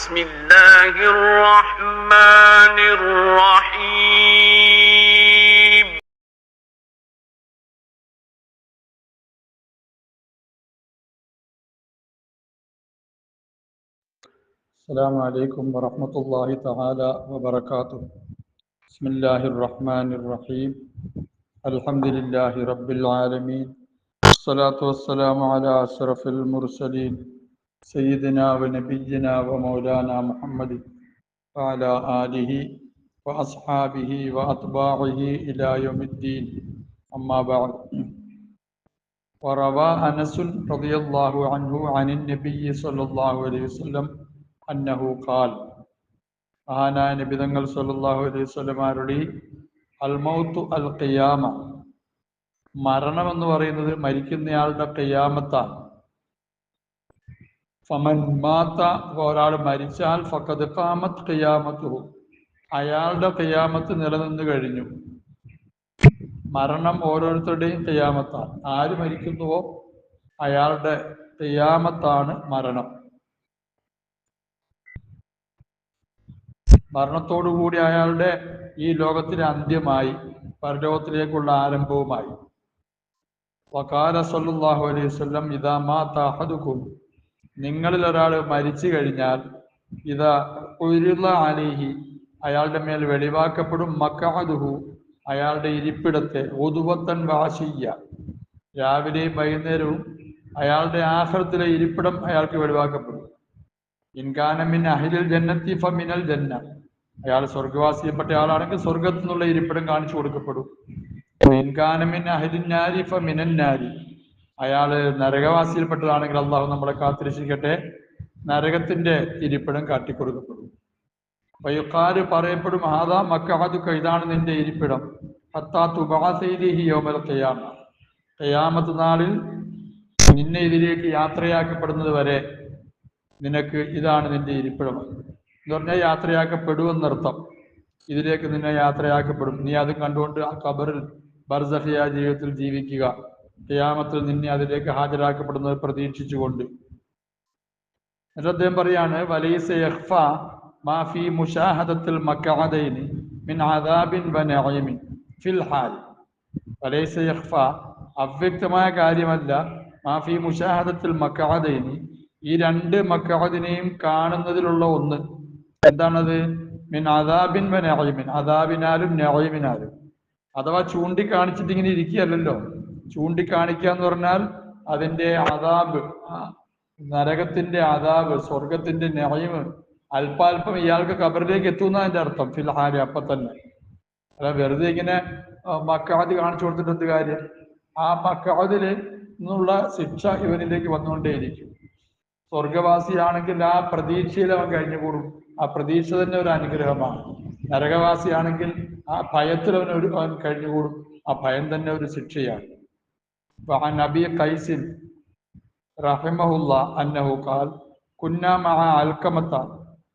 بسم الله الرحمن الرحيم. السلام عليكم ورحمة الله تعالى وبركاته. بسم الله الرحمن الرحيم. الحمد لله رب العالمين. الصلاة والسلام على أشرف المرسلين. سيدنا ونبينا ومولانا محمد وعلى آله وأصحابه وأتباعه إلى يوم الدين أما بعد وروى أنس رضي الله عنه عن النبي صلى الله عليه وسلم അന്നഹു ഖാൽ മഹാനായ നബിതങ്ങൾ സല്ലല്ലാഹു അലൈഹി വസല്ലം അരുളി അൽ മൗത്തു അൽ ഖിയാമ മരണം എന്ന് പറയുന്നത് മരിക്കുന്നയാളുടെ ഖിയാമത്താണ് ഫമൻ മാത്ത ഒരാൾ മരിച്ചാൽ ഫഖദ് ഖാമത്ത് ഖിയാമത്തുഹു. അയാളുടെ ഖിയാമത്ത് നിലനിന്ന് കഴിഞ്ഞു. മരണം ഓരോരുത്തരുടെയും ഖിയാമത്താണ്. ആര് മരിക്കുന്നുവോ അയാളുടെ ഖിയാമത്താണ് മരണം. മരണത്തോടുകൂടി അയാളുടെ ഈ ലോകത്തിലെ അന്ത്യമായി പരലോകത്തിലേക്കുള്ള ആരംഭവുമായി. വക്കാല സല്ലാഹു അലൈഹി സ്വല്ലം ഇതാ മാ അഹദുക്കും നിങ്ങളിൽ ഒരാൾ മരിച്ചു കഴിഞ്ഞാൽ ഇതാ ഉരുള അലിഹി അയാളുടെ മേൽ വെളിവാക്കപ്പെടും. മക്കാദുഹു അയാളുടെ ഇരിപ്പിടത്തെ ഒതുവത്തൻ വാശിയ രാവിലെയും വൈകുന്നേരവും അയാളുടെ ആഹ്രത്തിലെ ഇരിപ്പിടം അയാൾക്ക് വെളിവാക്കപ്പെടും. ഇൻകാനമിൻ അഹിലിൽ ജന്നത്തി ഫമിനൽ ജന്ന. അയാൾ സ്വർഗവാസിയപ്പെട്ട ആളാണെങ്കിൽ സ്വർഗത്തു നിന്നുള്ള ഇരിപ്പിടം കാണിച്ചു കൊടുക്കപ്പെടും. ഇൻകാനമിൻ അഹിലിൻ നാരി ഫമിനൽ നാരി. അയാൾ നരകവാസിയിൽപ്പെട്ടതാണെങ്കിൽ അള്ളാഹു നമ്മളെ കാത്തിരക്ഷിക്കട്ടെ. നരകത്തിന്റെ ഇരിപ്പിടം കാട്ടിക്കൊടുക്കപ്പെടും. വയ്യക്കാര് പറയപ്പെടും ആദാ മക്കാദുക്ക ഇതാണ് നിന്റെ ഇരിപ്പിടം. ഹത്താ തുബാസൈലിഹി യോമൽ ഖിയാമ. ഖിയാമത്ത് നാളിൽ നിന്നെ ഇതിലേക്ക് യാത്രയാക്കപ്പെടുന്നത് വരെ നിനക്ക് ഇതാണ് നിന്റെ ഇരിപ്പിടം. എന്ന് പറഞ്ഞാൽ യാത്രയാക്കപ്പെടുമെന്നർത്ഥം. ഇതിലേക്ക് നിന്നെ യാത്രയാക്കപ്പെടും. നീ അത് കണ്ടുകൊണ്ട് ആ ഖബറിൽ ബർസഹിയ ജീവിതത്തിൽ ജീവിക്കുക. ഖിയാമത്തിൽ നിന്നെ അതിലേക്ക് ഹാജരാക്കപ്പെടുന്നത് പ്രതീക്ഷിച്ചുകൊണ്ട്. എന്നിട്ട് അദ്ദേഹം പറയാണ് വലീസ എഹ്ഫ മാഫി മുഷാഹദത്തിൽ മക്കാദൈനി മിൻ അദാബിൻ വ നഈമിൻ ഫിൽ ഹാൽ. വലൈസ യഖ്ഫ അവ്യക്തമായ കാര്യമല്ല മാഫി മുഷാഹദത്തിൽ മക്കാദൈനി ഈ രണ്ട് മക്കാദിനെയും കാണുന്നതിലുള്ള ഒന്ന്. എന്താണത്? മിൻ അദാബിൻ വ നഈമിൻ അദാബിനാലും നഈമിനാലും. അഥവാ ചൂണ്ടിക്കാണിച്ചിട്ട് ഇങ്ങനെ ഇരിക്കുകയല്ലല്ലോ. ചൂണ്ടിക്കാണിക്കുക എന്ന് പറഞ്ഞാൽ അതിന്റെ ആദാബ് നരകത്തിന്റെ ആദാബ് സ്വർഗത്തിന്റെ നഈമ് അല്പാൽപ്പം ഇയാൾക്ക് കബറിലേക്ക് എത്തുന്ന അതിന്റെ അർത്ഥം ഫിൽഹാരി അപ്പൊ തന്നെ. അല്ല വെറുതെ ഇങ്ങനെ മക്കാതി കാണിച്ചു കൊടുത്തിട്ട് എന്ത് കാര്യം? ആ മക്കാതിൽ നിന്നുള്ള ശിക്ഷ ഇവനിലേക്ക് വന്നുകൊണ്ടേയിരിക്കും. സ്വർഗവാസിയാണെങ്കിൽ ആ പ്രതീക്ഷയിൽ അവൻ കഴിഞ്ഞുകൂടും. ആ പ്രതീക്ഷ തന്നെ ഒരു അനുഗ്രഹമാണ്. നരകവാസിയാണെങ്കിൽ ആ ഭയത്തിൽ അവൻ ഒരു അവൻ കഴിഞ്ഞുകൂടും. ആ ഭയം തന്നെ ഒരു ശിക്ഷയാണ്. നബി رحمه الله أنه قال كنا مع അൽക്കമത്ത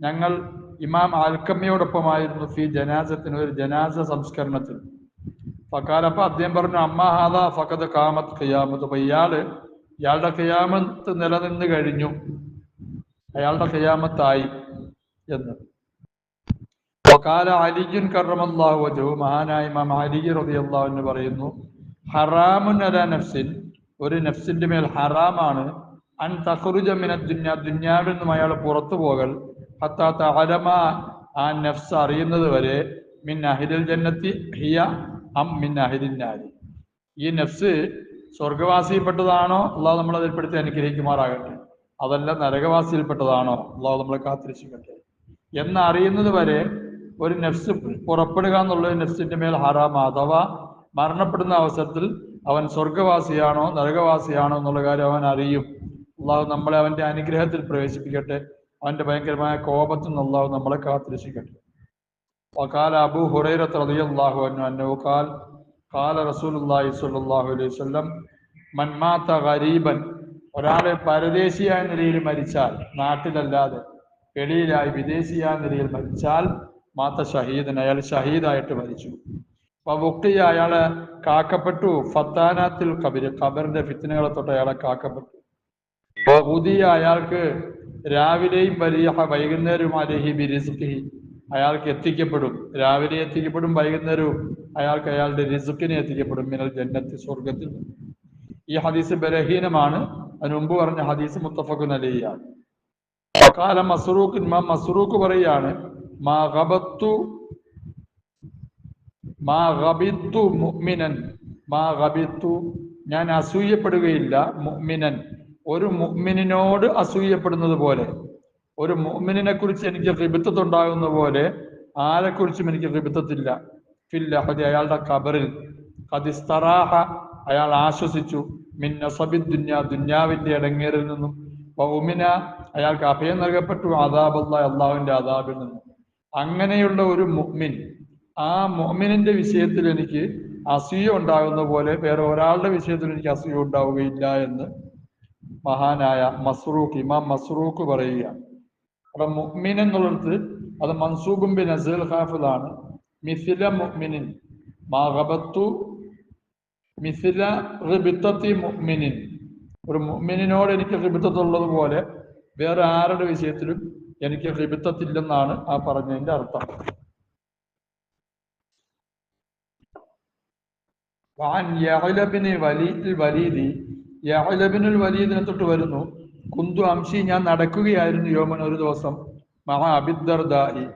ഞങ്ങൾ ഇമാം അൽക്കമ്മയോടൊപ്പമായിരുന്നു ഫി ജനാസത്തിന് ഒരു ജനാസ സംസ്കരണത്തിൽ. ഫക്കാലപ്പോൾ അദ്ദേഹം പറഞ്ഞു അമ്മ ഹാദ കാമത്ത് ഖിയാമത്ത്. അപ്പൊ ഇയാൾ ഇയാളുടെ ഖിയാമത്ത് നിലനിന്ന് കഴിഞ്ഞു. അയാളുടെ ഖിയാമത്തായി എന്ന്. ഫക്കാല അലിജുൻ കറമല്ലാഹു വജു മഹാനായ ഇമാം അലി അള്ളാഹു എന്ന് പറയുന്നു നഫ്സിൻ ഒരു നഫ്സിന്റെ മേൽ ഹറാമാണ്. അൻ തഖറുജ മിന ദുന്യ ദുന്യാവിൽ നിന്നും അയാൾ പുറത്തു പോകൽ. ഹത്താ തഅലമ ആ നഫ്സ് അറിയുന്നത് വരെ മിൻ അഹിലിൽ ജന്നത്തി ഹിയ അം മിൻ അഹിലിൻ നാരി. ഈ നഫ്സ് സ്വർഗവാസിയിൽപ്പെട്ടതാണോ അള്ളാഹു നമ്മളെ അതിൽപ്പെടുത്തി അനുഗ്രഹിക്കുമാറാകട്ടെ. അതല്ല നരകവാസിയിൽപ്പെട്ടതാണോ? അള്ളാഹു നമ്മളെ കാത്തിരിച്ചിട്ടെ എന്നറിയുന്നത് വരെ ഒരു നഫ്സ് പുറപ്പെടുക എന്നുള്ളത് നഫ്സിന്റെ മേൽ ഹറാമ അഥവാ മരണപ്പെടുന്ന അവസരത്തിൽ അവൻ സ്വർഗവാസിയാണോ നരകവാസിയാണോ എന്നുള്ള കാര്യം അവൻ അറിയും അള്ളാഹു നമ്മളെ അവന്റെ അനുഗ്രഹത്തിൽ പ്രവേശിപ്പിക്കട്ടെ അവന്റെ ഭയങ്കരമായ കോപത്തിൽ നിന്ന് അള്ളാഹു നമ്മളെ കാത്തിരക്ഷിക്കട്ടെ وقال أبو هريرة رضي الله عنه أنه قال قال رسول الله صلى الله عليه وسلم من مات غريبا ഒരാള് പരദേശിയായ നിലയിൽ മരിച്ചാൽ നാട്ടിലല്ലാതെ വെളിയിലായി വിദേശിയായ നിലയിൽ മരിച്ചാൽ മാത്ത ഷഹീദൻ അയാൾ ഷഹീദായിട്ട് മരിച്ചു ബുക്കിയ അയാളെ കാക്കപ്പെട്ടു. ഫത്താനാത്തിൽ കബിര് ഖബറിന്റെ ഫിത്തനകളെ തൊട്ട് അയാളെ കാക്കപ്പെട്ടു. പുതിയ അയാൾക്ക് രാവിലെയും വലിയ വൈകുന്നേരവും അലഹി ബിരിസുഖി അയാൾക്ക് എത്തിക്കപ്പെടും. രാവിലെ എത്തിക്കപ്പെടും വൈകുന്നേരവും അയാൾക്ക് അയാളുടെ റിസുക്കിനെ എത്തിക്കപ്പെടും. മിനൽ ജന്നത്തി സ്വർഗത്തിൽ ഈ ഹദീസ് ബലഹീനമാണ്. അതിന് മുമ്പ് പറഞ്ഞ ഹദീസ് മുത്തഫഖുൻ അലഹിയാണ് കാലം മസ്റൂഖ് മസ്റൂഖ് പറയാണ് മാ മാ ഗബിത്തു മുഅ്മിനൻ. മാ ഗബിത്തു ഞാൻ അസൂയപ്പെടുകയില്ല മുഅ്മിനൻ. ഒരു മുഅ്മിനിനോട് അസൂയപ്പെടുന്നത് പോലെ ഒരു മുഅ്മിനെ കുറിച്ച് എനിക്ക് റിബിത്തത്തുണ്ടാകുന്ന പോലെ ആരെക്കുറിച്ചും എനിക്ക് റിബിത്തത്തില്ല അഹദി അയാളുടെ ഖബറിൽ. ഖദിസ്തറാഹ അയാൾ ആശ്വസിച്ചു. മിൻ നസബി ദുന്യ ദുന്യാവിന്റെ ഇടങ്ങേറിൽ നിന്നും. വൗമിന അയാൾക്ക് അഭയം നൽകപ്പെട്ടു. അതാബല്ല അള്ളാഹുവിന്റെ അദാബിൽ നിന്നും. അങ്ങനെയുള്ള ഒരു മുഅ്മിൻ ആ മുഅ്മിനിന്റെ വിഷയത്തിൽ എനിക്ക് അസൂയ ഉണ്ടാകുന്ന പോലെ വേറെ ഒരാളുടെ വിഷയത്തിൽ എനിക്ക് അസൂയ ഉണ്ടാവുകയില്ല എന്ന് മഹാനായ മസ്റൂഖ് ഇമാം മസ്റൂഖ് പറയുക അവിടെ മുഹ്മിൻ എന്നുള്ളത് അത് മൻസൂബും ബിൻ അസൽ ഹാഫിലാണ് മിസില മുഹ്മിനിൻ മാ ഗബത്തു മിസില റിബിത്തത്തി മുഹ്മിനിൻ ഒരു മുഅ്മിനിനോട് എനിക്ക് റിബിത്തത്തുള്ളത് പോലെ വേറെ ആരുടെ വിഷയത്തിലും എനിക്ക് റിബിത്തത്തില്ലെന്നാണ് ആ പറഞ്ഞതിന്റെ അർത്ഥം. വാൻ യഹ്ലബിന് വലി വലീദി യഹ്ലബിനുൽ വലീദിനെ തൊട്ട് വരുന്നു. കുന്തു അംശി ഞാൻ നടക്കുകയായിരുന്നു യോമൻ ഒരു ദിവസം. മഹാ അബിദ്ദർദായി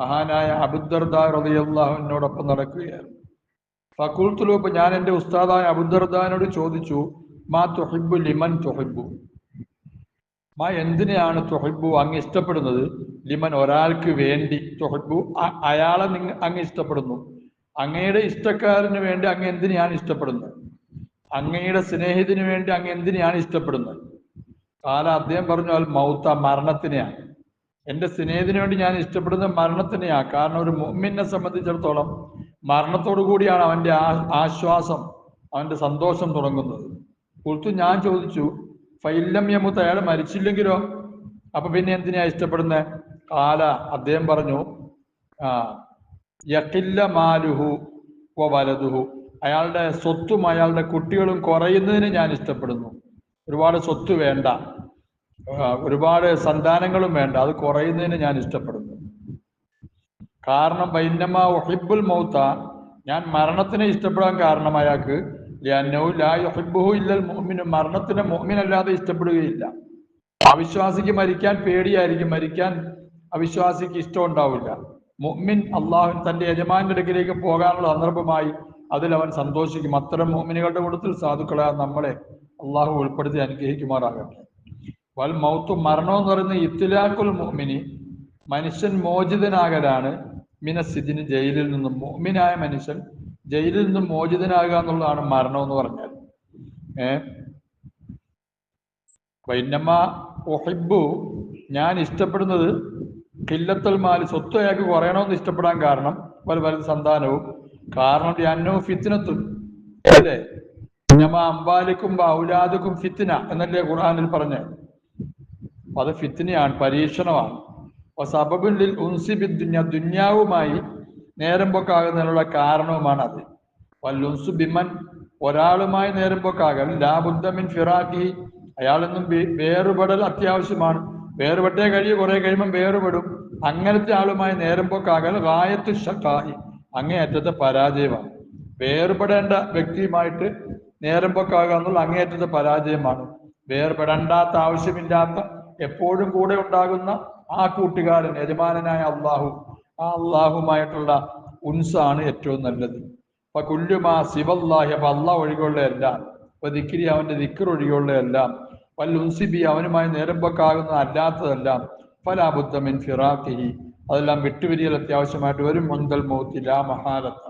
മഹാനായ അബുദ്ദർദാ റബിയല്ലാഹുവിനോടൊപ്പം നടക്കുകയായിരുന്നു. ഫക്കുൽത്തുലൂപ്പ് ഞാൻ എന്റെ ഉസ്താദായ അബുദ്ദർദാനോട് ചോദിച്ചു മാ തുഹിബു ലിമൻ തുഹിബു മാ എന്തിനെയാണ് തുഹിബു അങ്ങ് ഇഷ്ടപ്പെടുന്നത്? ലിമൻ ഒരാൾക്ക് വേണ്ടി തുഹിബു അയാളെ നിങ്ങ അങ്ങ് ഇഷ്ടപ്പെടുന്നു. അങ്ങയുടെ ഇഷ്ടക്കാരന് വേണ്ടി അങ്ങ് എന്തിനാണ് ഇഷ്ടപ്പെടുന്നത്? അങ്ങയുടെ സ്നേഹിതിന് വേണ്ടി അങ്ങ് എന്തിനാണ് ഇഷ്ടപ്പെടുന്നത്? കാല അദ്ദേഹം പറഞ്ഞു അൽ മൗത്ത മരണത്തിനെയാണ്. എന്റെ സ്നേഹത്തിന് വേണ്ടി ഞാൻ ഇഷ്ടപ്പെടുന്നത് മരണത്തിനെയാണ്. കാരണം ഒരു മുഅ്മിനെ സംബന്ധിച്ചിടത്തോളം മരണത്തോടു കൂടിയാണ് അവന്റെ ആശ്വാസം അവന്റെ സന്തോഷം തുടങ്ങുന്നത്. കുറിച്ച് ഞാൻ ചോദിച്ചു ഫൈല്ലം യമുത്ത് അയാൾ മരിച്ചില്ലെങ്കിലോ? അപ്പൊ പിന്നെ എന്തിനാ ഇഷ്ടപ്പെടുന്നത്? കാല അദ്ദേഹം പറഞ്ഞു ആ യക്കില്ല മാലുഹു വ വലതുഹു. അയാളുടെ സ്വത്തും അയാളുടെ കുട്ടികളും കുറയുന്നതിന് ഞാൻ ഇഷ്ടപ്പെടുന്നു. ഒരുപാട് സ്വത്ത് വേണ്ട. ഒരുപാട് സന്താനങ്ങളും വേണ്ട. അത് കുറയുന്നതിന് ഞാൻ ഇഷ്ടപ്പെടുന്നു. കാരണം ബൈന്നമ ഒഹിബുൽ മൗത്ത. ഞാൻ മരണത്തിനെ ഇഷ്ടപ്പെടാൻ കാരണം അയാൾക്ക്. ലിഅന്നഹു ലാ യുഹിബ്ബുഹു ഇല്ലൽ മുഅ്മിനു. മരണത്തിനെ മോമിനല്ലാതെ ഇഷ്ടപ്പെടുകയില്ല. അവിശ്വാസിക്ക് മരിക്കാൻ പേടിയായിരിക്കും. മരിക്കാൻ അവിശ്വാസിക്ക് ഇഷ്ടം ഉണ്ടാവില്ല. മുഅ്മിൻ അള്ളാഹു തന്റെ യജമാന്റെ അടുക്കിലേക്ക് പോകാനുള്ള സന്ദർഭമായി അതിൽ അവൻ സന്തോഷിക്കും. അത്തരം മുഅ്മിനുകളുടെ കൂട്ടത്തിൽ സാധുക്കളെ നമ്മളെ അള്ളാഹു ഉൾപ്പെടുത്തി അനുഗ്രഹിക്കുമാറാകട്ടെ. വൽ മൗത്ത് മരണം എന്ന് പറയുന്ന ഇത്തിലാക്കുൽ മുഅ്മിനി മനുഷ്യൻ മോചിതനാകലാണ്. മിനസിദിന് ജയിലിൽ നിന്നും മുഅ്മിനായ മനുഷ്യൻ ജയിലിൽ നിന്നും മോചിതനാകുക എന്നുള്ളതാണ് മരണം എന്ന് പറഞ്ഞാൽ. ഏ? വൈന്നമ്മ ഒഹിബു ഞാൻ ഇഷ്ടപ്പെടുന്നത് കില്ലത്തൽ മാൽ സ്വത്ത് അയാൾക്ക് കുറയണമെന്ന് ഇഷ്ടപ്പെടാൻ കാരണം പല പല സന്താനവും. കാരണം അന്നോ ഫിത്തിനത്തും അല്ലേ? ഞമ്മ അമ്പാലിക്കും ഔലാദുക്കും ഫിത്തിന എന്നല്ലേ ഖുർആനിൽ പറഞ്ഞു? അത് ഫിത്തിനയാണ് പരീക്ഷണമാണ്. അപ്പൊ സബബുലിൽ ഉൻസിബി ദുന്യ ദുന്യാവുമായി നേരം പൊക്കാകുന്നതിനുള്ള കാരണവുമാണ് അത് വല്ലുൻസു ബിമൻ ഒരാളുമായി നേരം പോക്കാകൽ. ലാബുദ്ധമിൻ ഫിറാഖി അയാളൊന്നും വേറുപെടൽ അത്യാവശ്യമാണ്. വേറുപെട്ടേ കഴിയും കുറെ കഴിയുമ്പോൾ വേറുപെടും. അങ്ങനത്തെ ആളുമായി നേരം പോക്കാകൽ റായത്ത് ഷക്കായി അങ്ങേയറ്റത്തെ പരാജയമാണ്. വേർപെടേണ്ട വ്യക്തിയുമായിട്ട് നേരം പോക്കാകുക എന്നുള്ള അങ്ങേയറ്റത്തെ പരാജയമാണ്. വേർപെടേണ്ടാത്ത ആവശ്യമില്ലാത്ത എപ്പോഴും കൂടെ ഉണ്ടാകുന്ന ആ കൂട്ടുകാരൻ യജമാനായ അള്ളാഹു. ആ അള്ളാഹുമായിട്ടുള്ള ഉൻസാണ് ഏറ്റവും നല്ലത്. അപ്പൊ കുല്ലുമാ ശിവല്ലാഹി അപ്പൊ അള്ളാഹ് ഒഴികെയുള്ള എല്ലാം അപ്പൊ ദിക്കിരി അവന്റെ ദിക്കർ ഒഴികെയുള്ള എല്ലാം വൽ ഉൻസിബി അവനുമായി നേരം പോക്കാകുന്ന അല്ലാത്തതെല്ലാം ഫലാബുദ്ധമിൻ ഫിറാഖിഹി അതെല്ലാം വിട്ടുപിരിയൽ അത്യാവശ്യമായിട്ട് വരും. മുന്തൽ മൗത്തി ലാ മഹാലത്ത.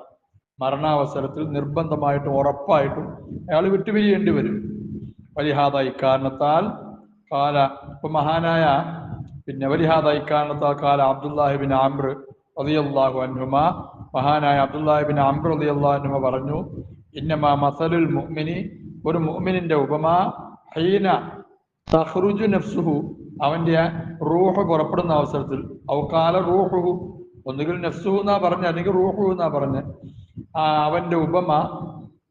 മരണാവസരത്തിൽ നിർബന്ധമായിട്ടും ഉറപ്പായിട്ടും അയാൾ വിട്ടുപിരിയേണ്ടി വരും. വലിഹാദ ഇക്കാരണത്താൽ കാല ഇപ്പൊ മഹാനായ പിന്നെ വലിഹാദ ഇക്കാരണത്താൽ കാല അബ്ദുല്ലാഹിബിൻ ആംബ്ര റളിയല്ലാഹു അൻഹുമ. മഹാനായ അബ്ദുല്ലാഹിബിൻ ആംബ്ര റളിയല്ലാഹു അൻഹുമ പറഞ്ഞു ഇന്നമാ മസലുൽ മുഅ്മിനി. ഒരു മുഅ്മിനിന്റെ ഉപമ ഹൈന സഹ്റുജു നഫ്സുഹു അവന്റെ റൂഹ് പുറപ്പെടുന്ന അവസരത്തിൽ ഔക്കാല റൂഹു ഒന്നുകിൽ നഫ്സുഹു എന്നാ പറഞ്ഞ അല്ലെങ്കിൽ റൂഹു എന്നാ പറഞ്ഞ. അവന്റെ ഉപമ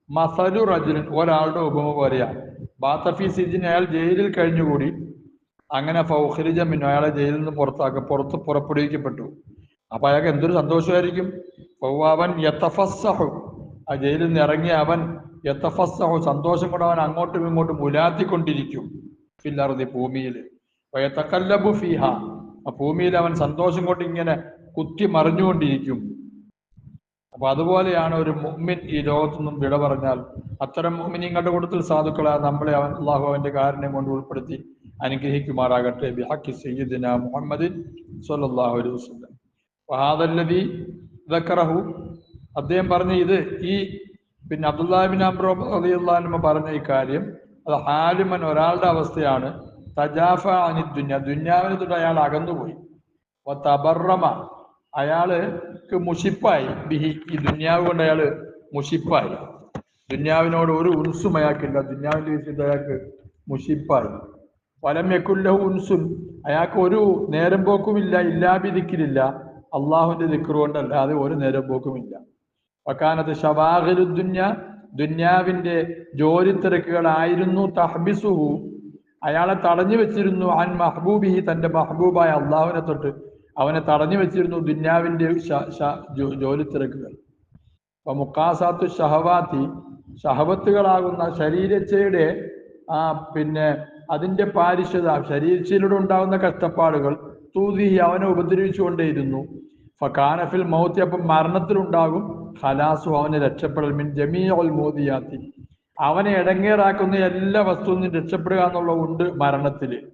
മസലു റജുലിൻ ഒരാളുടെ ഉപമ പോലെയാണ് ബാത്തഫി സിജിൻ അയാൾ ജയിലിൽ കഴിഞ്ഞുകൂടി. അങ്ങനെ ഫൗഖരിജ മിന്നു അയാളെ ജയിലിൽ നിന്ന് പുറത്താക്ക പുറത്ത് പുറപ്പെടുവിക്കപ്പെട്ടു. അപ്പൊ അയാൾക്ക് എന്തൊരു സന്തോഷമായിരിക്കും? അവൻ യത്തഫസ്സഹു ആ ജയിലിൽ നിന്ന് ഇറങ്ങിയ അവൻ യത്തഫസ്സഹു സന്തോഷം കൊണ്ട് അവൻ അങ്ങോട്ടും ഇങ്ങോട്ടും ഉലാത്തിക്കൊണ്ടിരിക്കും. ഫില്ലറുതി ഭൂമിയിൽ വയത്തക്കല്ലബു ഫിഹ. ആ ഭൂമിയിൽ അവൻ സന്തോഷം കൊണ്ട് ഇങ്ങനെ കുത്തി മറിഞ്ഞുകൊണ്ടിരിക്കും. അപ്പൊ അതുപോലെയാണ് ഒരു മുമ്മിൻ ഈ ലോകത്തു നിന്നും വിട പറഞ്ഞാൽ അത്തരം മുഅ്മിനീങ്ങളുടെ കൂട്ടത്തിൽ സാധുക്കളാ നമ്മളെ അവൻ അള്ളാഹു അവന്റെ കാരുണ്യം കൊണ്ട് ഉൾപ്പെടുത്തി അനുഗ്രഹിക്കുമാറാകട്ടെ. ബിഹക്കി സയ്യിദിന മുഹമ്മദിൻ സ്വല്ലല്ലാഹു അലൈഹി വഹാദല്ലദി ദക്കറഹു. അദ്ദേഹം പറഞ്ഞ ഇത് ഈ പിന്നെ അബ്ദുല്ലാബിൻ അബ്രോ അലിയുള്ളാഹിമ പറഞ്ഞ ഈ കാര്യം അത് ഹാലിമൻ ഒരാളുടെ അവസ്ഥയാണ്. തജാഫ അനി ദുന്യ. ദുന്യാവിനെ തൊട്ട് അയാൾ അകന്നുപോയി. തബറമ അയാൾക്ക് മുഷിപ്പായി. ബിഹി ഈ ദുന്യാവ് കൊണ്ട് അയാൾ മുഷിപ്പായി. ദുന്യാവിനോട് ഒരു ഉൻസും അയാൾക്കില്ല. ദുന്യാവിന്റെ വിഷയത്തിൽ അയാൾക്ക് മുഷിപ്പായി. വലം യക്കുല്ലഹു ഉൻസുൻ. അയാൾക്ക് ഒരു നേരം പോക്കുമില്ല ഇല്ലാബി ദിക്കിലില്ല അള്ളാഹുവിന്റെ ദിക്കറ് കൊണ്ടല്ലാതെ ഒരു നേരം പോക്കുമില്ല. വക്കാനത്ത് ഷവാഹിലു ദുന്യ. ദുന്യാവിന്റെ ജോലി തിരക്കുകളായിരുന്നു തഹ്ബിസുഹു. അയാളെ തടഞ്ഞു വെച്ചിരുന്നു അൻ മഹബൂബിഹി തന്റെ മഹബൂബായ അള്ളാഹുവിനെ തൊട്ട്. അവനെ തടഞ്ഞു വെച്ചിരുന്നു ദുന്യാവിന്റെ ജോലി തിരക്കുകൾ. അപ്പൊ മുക്കാസാത്തു ഷഹവാത്തി ഷഹവത്തുകളാകുന്ന ശരീരച്ചയുടെ ആ പിന്നെ അതിന്റെ പാരിശത ശരീരച്ചയിലൂടെ ഉണ്ടാകുന്ന കഷ്ടപ്പാടുകൾ തൂതി അവനെ ഉപദ്രവിച്ചുകൊണ്ടേയിരുന്നു ഫക്കാനഫിൽ മൗത്തി അപ്പം മരണത്തിലുണ്ടാകും. ഖലാസു അവനെ രക്ഷപ്പെടൽ. മിൻ ജമീഉൽ മോദിയാത്തി. അവനെ ഇടങ്ങേറാക്കുന്ന എല്ലാ വസ്തുവിൽ നിന്നും രക്ഷപ്പെടുക എന്നുള്ളതുണ്ട് മരണത്തിൽ.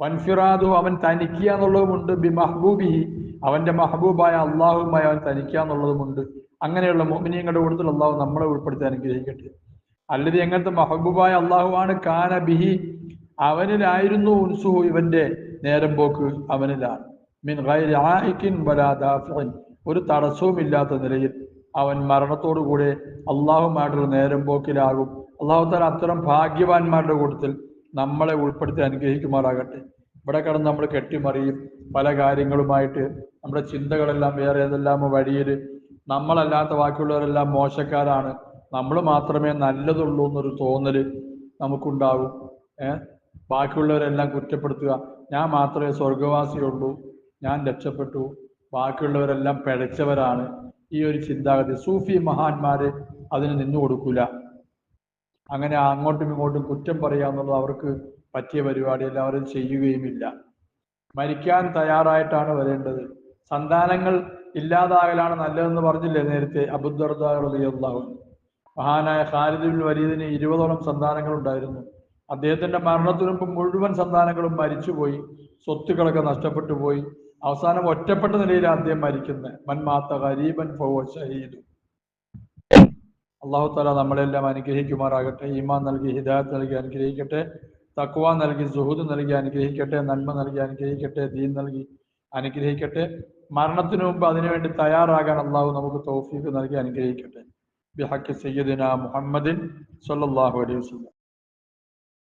വൻഫിറാദു അവൻ തനിക്കുക എന്നുള്ളതുമുണ്ട് ബി മഹബൂബിഹി അവന്റെ മഹബൂബായ അള്ളാഹുമായി അവൻ തനിക്കുക എന്നുള്ളതുമുണ്ട് അങ്ങനെയുള്ള മോമിനിയങ്ങളുടെ കൂടുതൽ അള്ളാഹു നമ്മളെ ഉൾപ്പെടുത്തി അനുഗ്രഹിക്കട്ടെ. അല്ലെങ്കിൽ എങ്ങനത്തെ മഹബൂബായ അള്ളാഹുവാണ്? കാന ബിഹി. അവനിലായിരുന്നു ഉൻസുഹു ഇവന്റെ നേരം പോക്ക്. അവനിലാണ്. മിൻ ഒരു തടസ്സവും ഇല്ലാത്ത നിലയിൽ അവൻ മരണത്തോടു കൂടെ അള്ളാഹുമായിട്ടുള്ള നേരം പോക്കിലാകും. അള്ളാഹു താല അത്തരം ഭാഗ്യവാന്മാരുടെ കൂട്ടത്തിൽ നമ്മളെ ഉൾപ്പെടുത്തി അനുഗ്രഹിക്കുമാറാകട്ടെ. ഇവിടെ കിടന്ന് നമ്മൾ കെട്ടിമറിയും പല കാര്യങ്ങളുമായിട്ട് നമ്മുടെ ചിന്തകളെല്ലാം വേറെ ഏതെല്ലാം വഴിയിൽ നമ്മളല്ലാത്ത ബാക്കിയുള്ളവരെല്ലാം മോശക്കാരാണ്. നമ്മൾ മാത്രമേ നല്ലതുള്ളൂ എന്നൊരു തോന്നൽ നമുക്കുണ്ടാകും ഏഹ് ബാക്കിയുള്ളവരെല്ലാം കുറ്റപ്പെടുത്തുക. ഞാൻ മാത്രമേ സ്വർഗവാസിയുള്ളൂ ഞാൻ രക്ഷപ്പെട്ടു. ബാക്കിയുള്ളവരെല്ലാം പിഴച്ചവരാണ്. ഈ ഒരു ചിന്താഗതി. സൂഫി മഹാന്മാര് അതിന് നിന്നു കൊടുക്കൂല. അങ്ങനെ അങ്ങോട്ടും ഇങ്ങോട്ടും കുറ്റം പറയുക എന്നുള്ളത് അവർക്ക് പറ്റിയ പരിപാടിയല്ല അവർ ചെയ്യുകയുമില്ല. മരിക്കാൻ തയ്യാറായിട്ടാണ് വരേണ്ടത്. സന്താനങ്ങൾ ഇല്ലാതാകലാണ് നല്ലതെന്ന് പറഞ്ഞില്ലേ നേരത്തെ അബുദർദാഹു മഹാനായ ഖാലിദുൽ വലീദിന് ഇരുപതോളം സന്താനങ്ങൾ ഉണ്ടായിരുന്നു അദ്ദേഹത്തിന്റെ മരണത്തിനു മുഴുവൻ സന്താനങ്ങളും മരിച്ചുപോയി. സ്വത്തുക്കളൊക്കെ നഷ്ടപ്പെട്ടു പോയി അവസാനം ഒറ്റപ്പെട്ട നിലയിലാണ് അദ്ദേഹം മരിക്കുന്നത് മൻമാത്ത ഹരീബൻ ഷഹീദ്. അള്ളാഹു താല നമ്മളെല്ലാം അനുഗ്രഹിക്കുമാറാകട്ടെ ഈമാൻ നൽകി ഹിദായത്ത് നൽകി അനുഗ്രഹിക്കട്ടെ തക്വ നൽകി സുഹൂദ് നൽകി അനുഗ്രഹിക്കട്ടെ നന്മ നൽകി അനുഗ്രഹിക്കട്ടെ ദീൻ നൽകി അനുഗ്രഹിക്കട്ടെ. മരണത്തിനു മുമ്പ് അതിനുവേണ്ടി തയ്യാറാകാൻ അള്ളാഹു നമുക്ക് തൗഫീഖ് നൽകി അനുഗ്രഹിക്കട്ടെ. ബിഹക്ക് സയ്യദിന മുഹമ്മദിൻ സല്ലാഹു അലൈഹി വസല്ലം.